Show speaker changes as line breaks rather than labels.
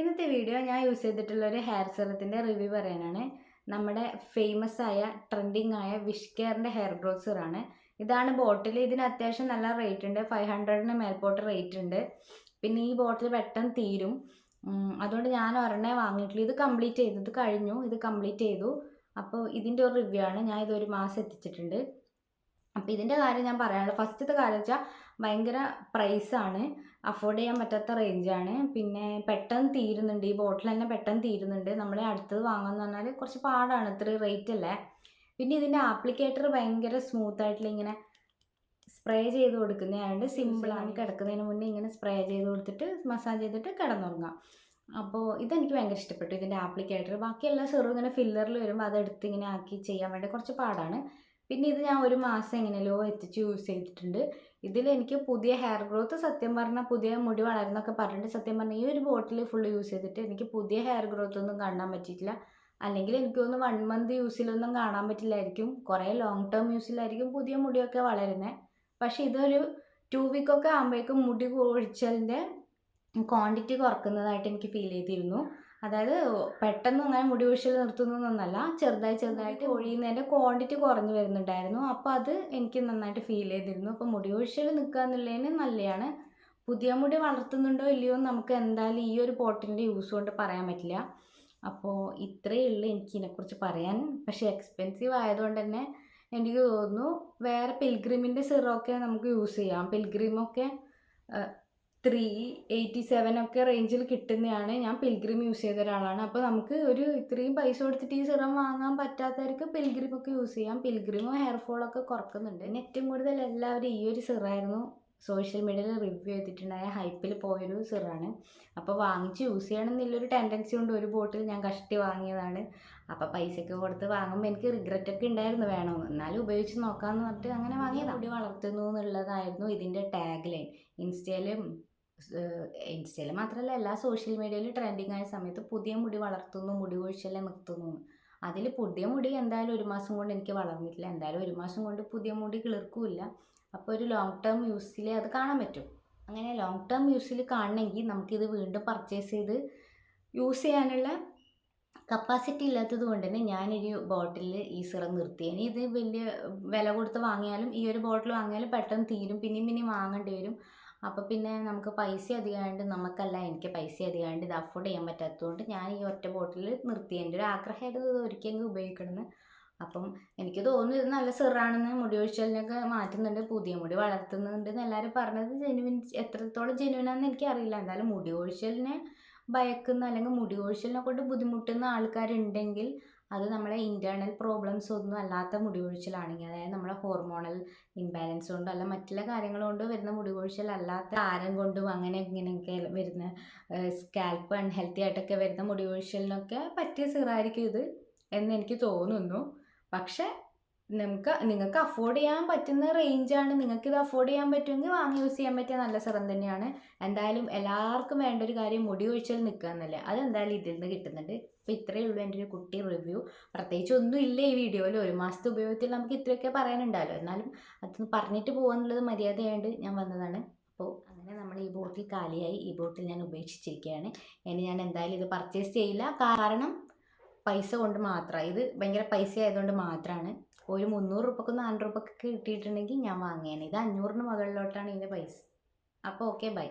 ഇന്നത്തെ വീഡിയോ ഞാൻ യൂസ് ചെയ്തിട്ടുള്ള ഒരു ഹെയർ സെറത്തിന്റെ റിവ്യൂ പറയാനാണ്. നമ്മുടെ ഫേമസ് ആയ ട്രെൻഡിങ് ആയ വിഷ് കെയറിന്റെ ഹെയർ ഗ്രോത്ത് സെറാണ് ഇതാണ് ബോട്ടിൽ ഇതിന് അത്യാവശ്യം നല്ല റേറ്റ് ഉണ്ട്. ഫൈവ് ഹൺഡ്രഡിന് മേൽപോട്ട് റേറ്റ് ഉണ്ട്. പിന്നെ ഈ ബോട്ടിൽ പെട്ടെന്ന് തീരും. അതുകൊണ്ട് ഞാൻ ഒരെണ്ണേ വാങ്ങിയിട്ടുള്ളൂ. ഇത് കംപ്ലീറ്റ് ചെയ്തു. ഇത് കഴിഞ്ഞു. ഇത് കംപ്ലീറ്റ് ചെയ്തു. അപ്പോൾ ഇതിന്റെ ഒരു റിവ്യൂ ആണ്. ഞാൻ ഇതൊരു മാസം എത്തിച്ചിട്ടുണ്ട്. അപ്പോൾ ഇതിന്റെ കാര്യം ഞാൻ പറയാനുള്ളത്. ഫസ്റ്റത്തെ കാര്യം വെച്ചാൽ ഭയങ്കര പ്രൈസാണ് അഫോർഡ് ചെയ്യാൻ പറ്റാത്ത റേഞ്ചാണ് പിന്നെ പെട്ടെന്ന് തീരുന്നുണ്ട്. ഈ ബോട്ടിൽ തന്നെ പെട്ടെന്ന് തീരുന്നുണ്ട്. നമ്മൾ അടുത്തത് വാങ്ങുമെന്ന് പറഞ്ഞാൽ കുറച്ച് പാടാണ്. ഇത്ര റേറ്റ് അല്ലേ? പിന്നെ ഇതിന്റെ ആപ്ലിക്കേറ്റർ ഭയങ്കര സ്മൂത്ത് ആയിട്ട് ഇങ്ങനെ സ്പ്രേ ചെയ്ത് കൊടുക്കുന്നതായതുകൊണ്ട് സിമ്പിളാണ് കിടക്കുന്നതിന് മുന്നേ ഇങ്ങനെ സ്പ്രേ ചെയ്ത് കൊടുത്തിട്ട് മസാജ് ചെയ്തിട്ട് കിടന്നുറങ്ങാം. അപ്പോൾ ഇതെനിക്ക് ഭയങ്കര ഇഷ്ടപ്പെട്ടു ഇതിന്റെ ആപ്ലിക്കേറ്റർ ബാക്കി എല്ലാ സെറും ഇങ്ങനെ ഫില്ലറിൽ വരുമ്പോൾ അതെടുത്ത് ഇങ്ങനെ ആക്കി ചെയ്യാൻ വേണ്ടി കുറച്ച് പാടാണ്. പിന്നെ ഇത് ഞാൻ ഒരു മാസം എങ്ങനെയല്ലോ എത്തിച്ച് യൂസ് ചെയ്തിട്ടുണ്ട്. ഇതിൽ എനിക്ക് പുതിയ ഹെയർ ഗ്രോത്ത് സത്യം പറഞ്ഞാൽ പുതിയ മുടി വളരുന്നൊക്കെ പറഞ്ഞിട്ട് സത്യം പറഞ്ഞാൽ ഈ ഒരു ബോട്ടിൽ ഫുൾ യൂസ് ചെയ്തിട്ട് എനിക്ക് പുതിയ ഹെയർ ഗ്രോത്ത് ഒന്നും കാണാൻ പറ്റിയിട്ടില്ല. അല്ലെങ്കിൽ എനിക്ക് തോന്നുന്നു വൺ മന്ത് യൂസിലൊന്നും കാണാൻ പറ്റില്ലായിരിക്കും. കുറേ ലോങ് ടേം യൂസിലായിരിക്കും പുതിയ മുടിയൊക്കെ വളരുന്നത് പക്ഷേ ഇതൊരു ടു വീക്കൊക്കെ ആകുമ്പോഴേക്കും മുടി കൊഴിച്ചലിന്റെ ക്വാണ്ടിറ്റി കുറക്കുന്നതായിട്ട് എനിക്ക് ഫീൽ ചെയ്തിരുന്നു. അതായത് പെട്ടെന്ന് അങ്ങനെ മുടി കൊഴിച്ചൽ നിർത്തുന്നതൊന്നല്ല ചെറുതായി ചെറുതായിട്ട് ഒഴിയുന്നതിന്റെ ക്വാണ്ടിറ്റി കുറഞ്ഞു വരുന്നുണ്ടായിരുന്നു. അപ്പോൾ അത് എനിക്ക് നന്നായിട്ട് ഫീൽ ചെയ്തിരുന്നു. അപ്പോൾ മുടി കൊഴിച്ചൽ നിൽക്കുക എന്നുള്ളതിന് നല്ലതാണ് പുതിയ മുടി വളർത്തുന്നുണ്ടോ ഇല്ലയോ എന്ന് നമുക്ക് എന്തായാലും ഈ ഒരു പോട്ടിന്റെ യൂസ് കൊണ്ട് പറയാൻ പറ്റില്ല. അപ്പോൾ ഇത്രയേ ഉള്ളൂ എനിക്ക് ഇതിനെക്കുറിച്ച് പറയാൻ. പക്ഷേ എക്സ്പെൻസീവ് ആയതുകൊണ്ട് തന്നെ എനിക്ക് തോന്നുന്നു വേറെ പിൽഗ്രിമിന്റെ സിറമൊക്കെ നമുക്ക് യൂസ് ചെയ്യാം. പിൽഗ്രിമൊക്കെ ത്രീ എയ്റ്റി സെവൻ ഒക്കെ റേഞ്ചിൽ കിട്ടുന്നതാണ് ഞാൻ പിൽഗ്രിം യൂസ് ചെയ്ത ഒരാളാണ്. അപ്പോൾ നമുക്ക് ഒരു ഇത്രയും പൈസ കൊടുത്തിട്ട് ഈ സിറം വാങ്ങാൻ പറ്റാത്തവർക്ക് പിൽഗ്രിം ഒക്കെ യൂസ് ചെയ്യാം. പിൽഗ്രിമും ഹെയർ ഫോളൊക്കെ കുറക്കുന്നുണ്ട്. ഏറ്റവും കൂടുതൽ എല്ലാവരും ഈ ഒരു സിറായിരുന്നു സോഷ്യൽ മീഡിയയിൽ റിവ്യൂ ചെയ്തിട്ടുണ്ടായ ഹൈപ്പിൽ പോയൊരു സിറാണ് അപ്പോൾ വാങ്ങിച്ച് യൂസ് ചെയ്യണമെന്നുള്ളൊരു ടെൻഡൻസി കൊണ്ട് ഒരു ബോട്ടിൽ ഞാൻ കഷ്ടി വാങ്ങിയതാണ്. അപ്പോൾ പൈസയ്ക്ക് കൊടുത്ത് വാങ്ങുമ്പോൾ എനിക്ക് റിഗ്രറ്റ് ഒക്കെ ഉണ്ടായിരുന്നു. വേണോ എന്നാലും ഉപയോഗിച്ച് നോക്കാമെന്ന് പറഞ്ഞിട്ട് അങ്ങനെ വാങ്ങിയത്. മുടി വളർത്തുന്നു എന്നുള്ളതായിരുന്നു ഇതിന്റെ ടാഗ് ലൈൻ ഇൻസ്റ്റയിലും ഇൻസ്റ്റയിൽ മാത്രമല്ല എല്ലാ സോഷ്യൽ മീഡിയയിലും ട്രെൻഡിങ് ആയ സമയത്ത് പുതിയ മുടി വളർത്തുന്നു മുടി കൊഴിച്ചലെ നിർത്തുന്നു. അതിൽ പുതിയ മുടി എന്തായാലും ഒരു മാസം കൊണ്ട് എനിക്ക് വളർന്നിട്ടില്ല. എന്തായാലും ഒരു മാസം കൊണ്ട് പുതിയ മുടി കിളിർക്കില്ല. അപ്പോൾ ഒരു ലോങ് ടേം യൂസിൽ അത് കാണാൻ പറ്റും. അങ്ങനെ ലോങ് ടേം യൂസിൽ കാണണമെങ്കിൽ നമുക്കിത് വീണ്ടും പർച്ചേസ് ചെയ്ത് യൂസ് ചെയ്യാനുള്ള കപ്പാസിറ്റി ഇല്ലാത്തത് കൊണ്ട് തന്നെ ഞാനൊരു ബോട്ടിൽ ഈ സിറം നിർത്തി. ഇനി ഇത് വലിയ വില കൊടുത്ത് വാങ്ങിയാലും ഈ ഒരു ബോട്ടിൽ വാങ്ങിയാലും പെട്ടെന്ന് തീരും. പിന്നെയും പിന്നെയും വാങ്ങേണ്ടി വരും. അപ്പോൾ പിന്നെ നമുക്ക് പൈസ അധികമായിട്ട് നമുക്കല്ല എനിക്ക് പൈസ അധികമായിട്ട് ഇത് അഫോർഡ് ചെയ്യാൻ പറ്റാത്തതുകൊണ്ട് ഞാൻ ഈ ഒറ്റ ബോട്ടിൽ നിർത്തി. എന്റെ ഒരു ആഗ്രഹമായിരുന്നു ഇത് ഒരിക്കലെങ്കിലും ഉപയോഗിക്കണമെന്ന്. അപ്പം എനിക്ക് തോന്നുന്നു ഇത് നല്ല സിറാണെന്ന് മുടി ഒഴിച്ചലിനൊക്കെ മാറ്റുന്നുണ്ട് പുതിയ മുടി വളർത്തുന്നുണ്ട് എന്ന് എല്ലാവരും പറഞ്ഞത് ജെനുവിൻ എത്രത്തോളം ജെനുവിനാന്ന് എനിക്കറിയില്ല. എന്തായാലും മുടി ഒഴിച്ചലിനെ ഭയക്കുന്ന അല്ലെങ്കിൽ മുടി ഒഴിച്ചലിനെ കൊണ്ട് ബുദ്ധിമുട്ടുന്ന ആൾക്കാരുണ്ടെങ്കിൽ അത് നമ്മളെ ഇന്റേർണൽ പ്രോബ്ലംസ് ഒന്നും അല്ലാത്ത മുടികൊഴിച്ചിലാണെങ്കിൽ അതായത് നമ്മളെ ഹോർമോണൽ ഇംബാലൻസ് കൊണ്ടോ അല്ല മറ്റുള്ള കാര്യങ്ങൾ കൊണ്ടോ വരുന്ന മുടി കൊഴിച്ചൽ അല്ലാത്ത ആരം കൊണ്ടും അങ്ങനെ ഇങ്ങനെയൊക്കെ വരുന്ന സ്കാൽപ്പ് അൺഹെൽത്തി ആയിട്ടൊക്കെ വരുന്ന മുടികൊഴിച്ചിലിനൊക്കെ പറ്റിയ സിറായിരിക്കും ഇത് എന്ന് എനിക്ക് തോന്നുന്നു. പക്ഷേ നമുക്ക് നിങ്ങൾക്ക് അഫോർഡ് ചെയ്യാൻ പറ്റുന്ന റേഞ്ചാണ് നിങ്ങൾക്ക് ഇത് അഫോർഡ് ചെയ്യാൻ പറ്റുമെങ്കിൽ വാങ്ങി യൂസ് ചെയ്യാൻ പറ്റിയ നല്ല സിറം തന്നെയാണ്. എന്തായാലും എല്ലാവർക്കും വേണ്ട ഒരു കാര്യം മുടി ഒഴിച്ചാൽ നിൽക്കുക എന്നല്ലേ. അതെന്തായാലും ഇതിൽ നിന്ന് കിട്ടുന്നുണ്ട്. അപ്പോൾ ഇത്രയേ ഉള്ളൂ എന്റെ ഒരു കുട്ടി റിവ്യൂ പ്രത്യേകിച്ച് ഒന്നും ഇല്ല ഈ വീഡിയോയിൽ ഒരു മാസത്തെ ഉപയോഗത്തിൽ നമുക്ക് ഇത്രയൊക്കെ പറയാനുണ്ടല്ലോ. എന്നാലും അതൊന്ന് പറഞ്ഞിട്ട് പോകാന്നുള്ളത് മര്യാദയായിട്ട് ഞാൻ വന്നതാണ്. അപ്പോൾ അങ്ങനെ നമ്മൾ ഈ ബോട്ടിൽ കാലിയായി. ഈ ബോട്ടിൽ ഞാൻ ഉപേക്ഷിച്ചിരിക്കുകയാണ്. ഇനി ഞാൻ എന്തായാലും ഇത് പർച്ചേസ് ചെയ്യില്ല. കാരണം പൈസ കൊണ്ട് മാത്രമാണ് ഇത് ഭയങ്കര പൈസ ആയതുകൊണ്ട് മാത്രമാണ് ഒരു മുന്നൂറ് രൂപക്കും നാനൂറ് രൂപക്ക് കിട്ടിയിട്ടുണ്ടെങ്കിൽ ഞാൻ വാങ്ങിയേനെ ഇത് അഞ്ഞൂറിന് മുകളിലോട്ടാണ് ഇതിന്റെ പൈസ. അപ്പോൾ ഓക്കെ ബൈ